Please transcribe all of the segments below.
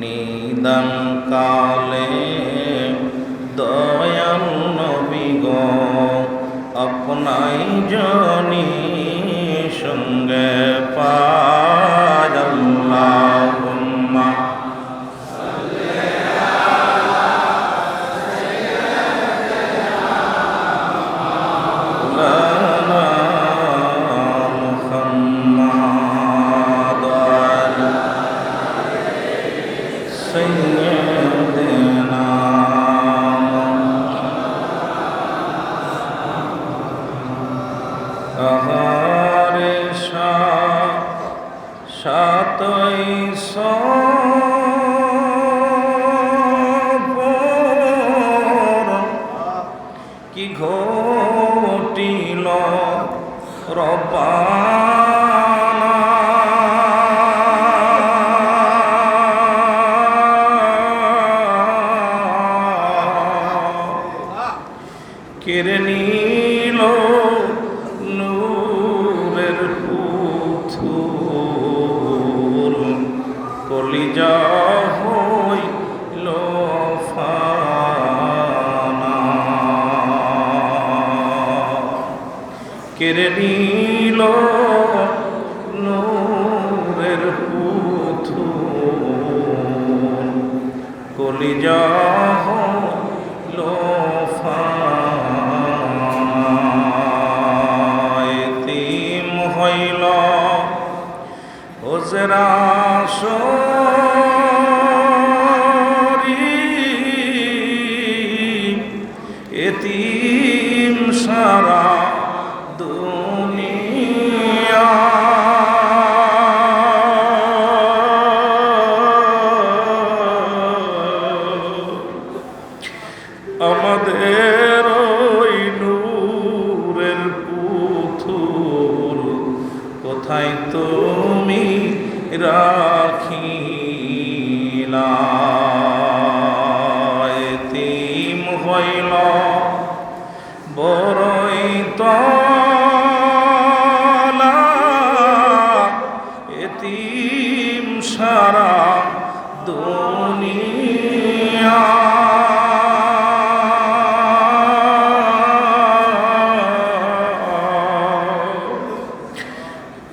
নিদান কালে দয়াল নবী গো আপনাই জন রবানা কেড়ে নিল নূরের পুতুল কলিজা কলিজা হইল হইল হোজরা এতিম কোথায় তুমি রাখিলা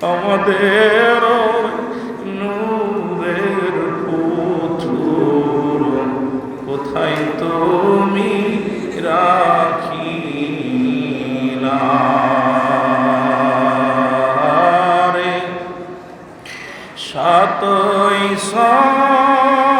আমাদের নূরের পুতুর কোথায় তুমি রাখিলা? সাতই সফর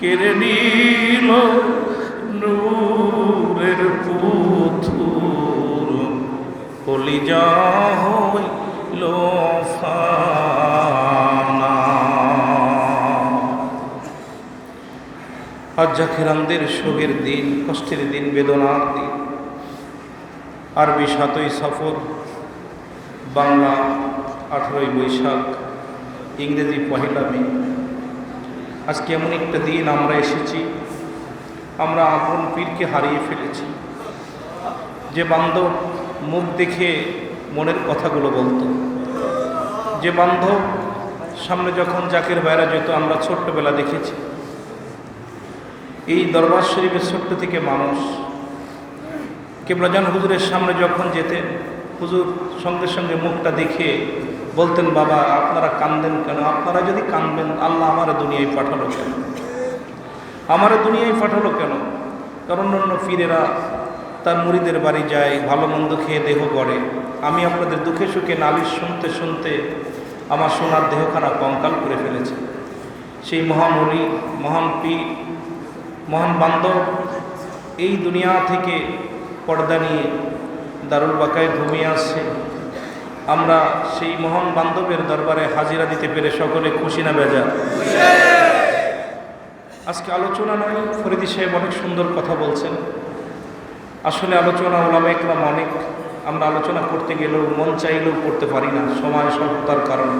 কেড়ে নিল নূরের পুতুল। কলিজা হইল আজ জাকিরানদের শোকের দিন, কষ্টের দিন, বেদনার দিন আরবি সাতই সফর বাংলা আঠেরোই বৈশাখ, ইংরেজি পহেলা মে। আজকে এমন একটা দিন আমরা এসেছি, আমরা আপন পীরকে হারিয়ে ফেলেছি। যে বান্ধব মুখ দেখে মনের কথাগুলো বলতো। যে বান্ধব সামনে যখন জাকের বাইরা যেত, আমরা ছোট্টবেলা দেখেছি। এই দরবার শরীফের ছোট্ট থেকে মানুষ। কেবলাজান হুজুরের সামনে যখন যেতেন, হুজুর সঙ্গে সঙ্গে মুখটা দেখে বলতেন, বাবা, আপনারা কান্দেন কেন? আপনারা যদি কানবেন আল্লাহ আমার দুনিয়ায় পাঠালো কেন? আমার দুনিয়ায় পাঠালো কেন? কারণ অন্য ফিরেরা তার মুড়িদের বাড়ি যায়, ভালো মন্দ খেয়ে দেহ গড়ে। আমি আপনাদের দুঃখে সুখে নালিশ শুনতে শুনতে আমার সোনার দেহখানা কঙ্কাল করে ফেলেছে। সেই মহামণি মহান পীর, মহান বান্ধব এই দুনিয়া থেকে পর্দা নিয়ে দারুল বাকায় ঘুমিয়ে আসছে। আমরা সেই মহান বান্ধবের দরবারে হাজিরা দিতে পেরে সকলে খুশি না বেজা আজকে আলোচনা নয় ফরিদি সাহেব অনেক সুন্দর কথা বলছেন। আসলে আলোচনা ওলামা একরাম অনেক। আমরা আলোচনা করতে গেলেও মন চাইলেও করতে পারি না সময় স্বল্পতার কারণে।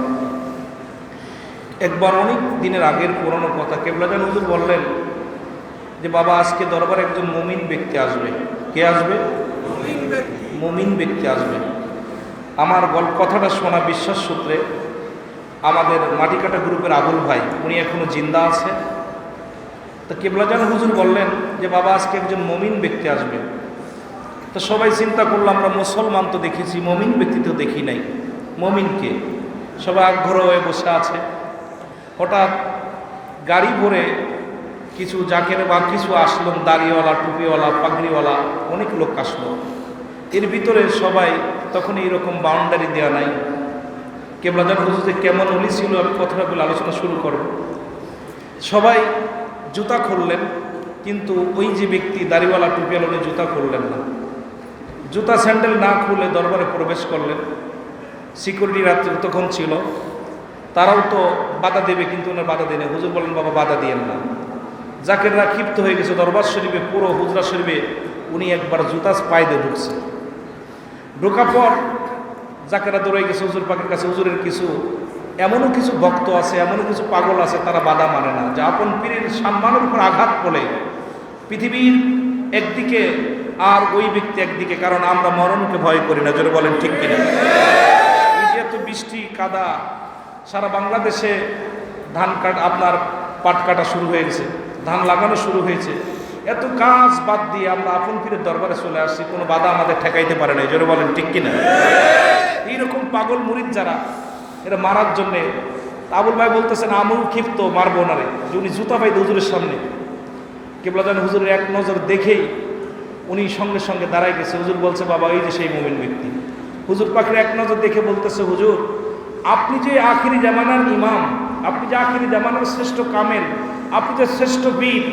একবার অনেক দিনের আগের পুরনো কথা কেবলাজান হুজুর বললেন যে বাবা আজকে দরবারে একজন মমিন ব্যক্তি আসবে। কে আসবে? মমিন ব্যক্তি আসবে। আমার গল্প কথাটা শোনা বিশ্বাস সূত্রে আমাদের মাটিকাটা গ্রুপের আবুল ভাই, উনি এখনও জিন্দা আছে। তো কেবলাজান হুজুর বললেন যে, বাবা, আজকে একজন মমিন ব্যক্তি আসবে। তো সবাই চিন্তা করল, আমরা মুসলমান তো দেখেছি, মমিন ব্যক্তি তো দেখি নাই। মমিনকে সবাই আগ্রহ হয়ে বসে আছে। হঠাৎ গাড়ি ভরে কিছু জাকের বা কিছু আসলো, দাড়িওয়ালা, টুপিওয়ালা, পাগড়িওয়ালা, অনেক লোক আসলো। এর ভিতরে সবাই তখন এইরকম বাউন্ডারি দেওয়া নাই। কেবলাদার হুজুর যে কেমন অলি ছিল, আমি কথাটা বলে আলোচনা শুরু করব। সবাই জুতা খুললেন, কিন্তু ওই যে ব্যক্তি দাড়িওয়ালা টুপিয়াল উনি জুতা খুললেন না। জুতা স্যান্ডেল না খুলে দরবারে প্রবেশ করলেন। সিকিউরিটি রাত্রে তখন ছিল। তারাও তো বাধা দেবে, কিন্তু ওনার বাধা দেয়নি। হুজুর বলেন বাবা, বাধা দিয়েন না। জাকেররা ক্ষিপ্ত হয়ে গেছে দরবার শরীফে, পুরো হুজরা শরীফে উনি একবার জুতা পায়ে দিয়ে ঢুকছে। ঢোকার পর জাকেরা দৌড়ে গেছে হুজুর পাখির কাছে, হুজুরের কিছু, এমনও কিছু ভক্ত আছে, এমনও কিছু পাগল আছে, তারা বাধা মানে না। যে আপন পীরের সম্মানের উপর আঘাত পড়ে পৃথিবীর একদিকে আর ওই ব্যক্তি একদিকে, কারণ আমরা মরণকে ভয় করি না যদি বলেন ঠিক কিনা? এত বৃষ্টি, কাদা, সারা বাংলাদেশে ধান কাট, আপনার পাট কাটা শুরু হয়ে গেছে, ধান লাগানো শুরু হয়েছে। এত কাজ বাদ দিয়ে আমরা আপন পীরের দরবারে চলে আসছি, কোনো বাধা আমাদের ঠেকাইতে পারে না জোরে বলেন, ঠিক কিনা? এইরকম পাগল মুরিদ যারা, এরা মারার জন্যে, আবুল ভাই বলতেছেন আমুল ক্ষিপ্ত, মারবো না রে। উনি জুতা পাই হুজুরের সামনে। কেবলাদান হুজুরের এক নজর দেখেই উনি সঙ্গে সঙ্গে দাঁড়াই গেছে। হুজুর বলছে, বাবা, এই যে সেই মোমিন ব্যক্তি। হুজুর পাখির এক নজর দেখে বলতেছে, হুজুর, আপনি যে আখিরি জামানার ইমাম, আপনি যে আখিরি জামানার শ্রেষ্ঠ কামেল, আপনি যে শ্রেষ্ঠ বীর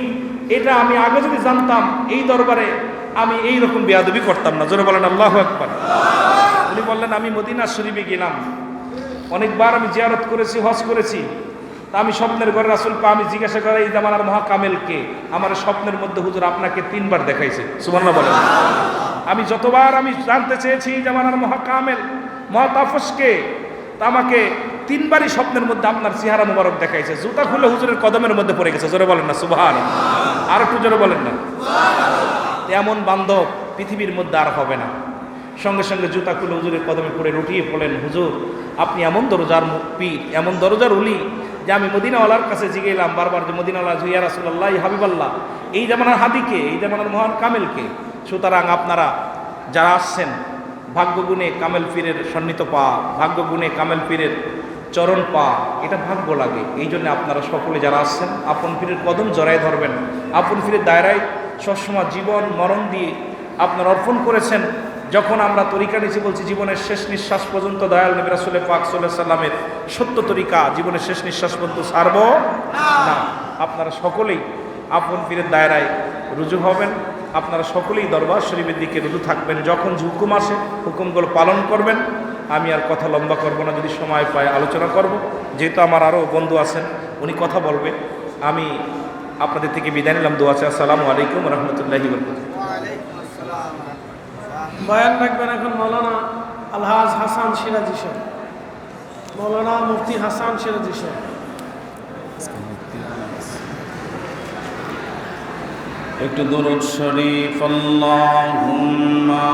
এটা আমি আগে যদি জানতাম এই দরবারে আমি এই রকম বেয়াদবি করতাম না। জোরে বলেন, আল্লাহ একবার উনি বললেন, আমি মদিনা শরীফে গেলাম। অনেকবার আমি জিয়ারত করেছি, হজ করেছি। তা আমি স্বপ্নের ঘরে রাসুল পা আমি জিজ্ঞাসা করে এই জামানার মহাকামেলকে আমার স্বপ্নের মধ্যে হুজুর আপনাকে তিনবার দেখাইছে। সুবর্ণা বলেন। আমি যতবার আমি জানতে চেয়েছি জামানার মহাকামেল, মহাতাফসকে, তা আমাকে তিনবারই স্বপ্নের মধ্যে আপনার চেহারা মুবারক দেখাইছে। জুতা খুলে হুজুরের কদমের মধ্যে পড়ে গেছে, জোরে বলেন না সুবহান আর একটু জোরে বলেন না। এমন বান্ধব পৃথিবীর মধ্যে আর হবে না। সঙ্গে সঙ্গে জুতা খুলে হুজুরের কদমে পড়ে রুটিয়ে পড়লেন হুজুর, আপনি এমন দরজার পীর, এমন দরজার উলি যে আমি মদিনাওয়ালার কাছে জিগে এলাম বারবার যে, মদিনাওয়ালা জুইয়া রাসুল্লাহ হাবিবাল্লাহ, এই জামানার হাদিকে এই জামানার মহান কামেলকে। সুতরাং আপনারা যারা আসছেন, ভাগ্যগুণে কামেল পীরের সন্নিত পা, ভাগ্যগুণে কামেল পীরের চরণ পা, এটা ভাগ্য লাগে। এই জন্য আপনারা সকলে যারা আসছেন, আপন পীরের কদম জড়ায় ধরবেন। আপন পীরের দায়রায় সবসময় জীবন মরণ দিয়ে আপনার অর্পণ করেছেন। যখন আমরা তরিকা নিচে বলছি, জীবনের শেষ নিঃশ্বাস পর্যন্ত দয়াল নবী রাসুলের পাক সাল্লাহ সাল্লামের সত্য তরিকা, জীবনের শেষ নিঃশ্বাস পর্যন্ত সারব না। আপনারা সকলেই আপন পীরের দায়রায় রুজু হবেন। আপনারা সকলেই দরবার শরীফের দিকে রুজু থাকবেন। যখন হুকুম আসে, হুকুমগুলো পালন করবেন। আমি আর কথা লম্বা করব না যদি সময় পাই আলোচনা করব। যেহেতু আমার আরও বন্ধু আছেন উনি কথা বলবে। আমি আপনাদের থেকে বিদায় নিলাম দোয়া আছে আসসালামু আলাইকুম রহমতুল্লাহি বরকাতুহু বয়ান রাখবেন এখন মৌলানা আলহাজ হাসান সিরাজি সাহেব। মৌলানা মুফতি হাসান সিরাজি সাহেব। একটু দরুদ শরীফ আল্লাহুম্মা